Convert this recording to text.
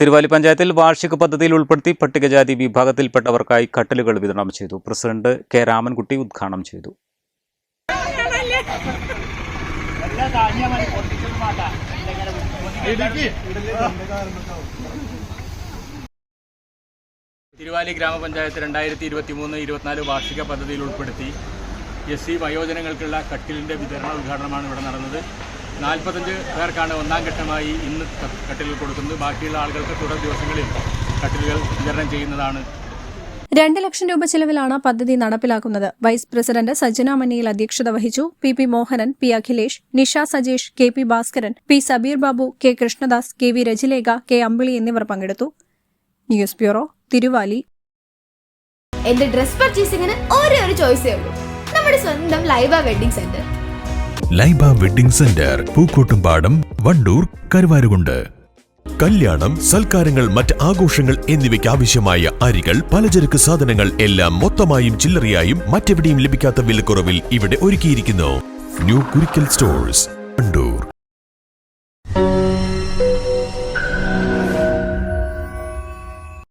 Thiruvali പഞ്ചായത്തിൽ വാർഷിക പദ്ധതിയിൽ ഉൾപ്പെടുത്തി പട്ടികജാതി വിഭാഗത്തിൽപ്പെട്ടവർക്കായി കട്ടലുകൾ വിതരണം ചെയ്തു. പ്രസിഡന്റ് കെ രാമൻകുട്ടി ഉദ്ഘാടനം ചെയ്തു. തിരുവാലി ഗ്രാമപഞ്ചായത്ത് രണ്ടായിരത്തി ഇരുപത്തി മൂന്ന് ഇരുപത്തിനാല് വാർഷിക പദ്ധതിയിൽ ഉൾപ്പെടുത്തി എസ് സി വയോജനങ്ങൾക്കുള്ള കട്ടിലിന്റെ വിതരണ ഉദ്ഘാടനമാണ് ഇവിടെ നടന്നത്. നാൽപ്പത്തഞ്ച് പേർക്കാണ് ഒന്നാം ഘട്ടമായി ഇന്ന് കട്ടിലുകൾ കൊടുക്കുന്നത്. ബാക്കിയുള്ള ആളുകൾക്ക് തുടർ ദിവസങ്ങളിൽ കട്ടിലുകൾ വിതരണം ചെയ്യുന്നതാണ്. രണ്ട് ലക്ഷം രൂപ ചെലവിലാണ് പദ്ധതി നടപ്പിലാക്കുന്നത്. വൈസ് പ്രസിഡന്റ് സജ്ജന മനിയിൽ അധ്യക്ഷത വഹിച്ചു P P Mohanan P Akhilesh Nisha Sajesh K P Bhaskaran P Sabeer Babu K Krishnadas K V Rajilekha K Ambili എന്നിവർ പങ്കെടുത്തു. News bureau Thiruvali. എന്റെ ഡ്രസ് പർച്ചേസിംഗിന് ഒരേ ഒരു ചോയ്സേ ഉള്ളൂ. നമ്മുടെ സ്വന്തം Laiba wedding centre. Laiba wedding centre Pookkottumpadam Wandoor Karuvarakundu. കല്യാണം സൽക്കാരങ്ങൾ മറ്റ് ആഘോഷങ്ങൾ എന്നിവയ്ക്ക് ആവശ്യമായ അരികൾ പലചരക്ക് സാധനങ്ങൾ എല്ലാം മൊത്തമായും ചില്ലറയായും മറ്റെവിടെയും ലഭിക്കാത്ത വിലക്കുറവിൽ ഇവിടെ ഒരുക്കിയിരിക്കുന്നു. New Kurikkal stores.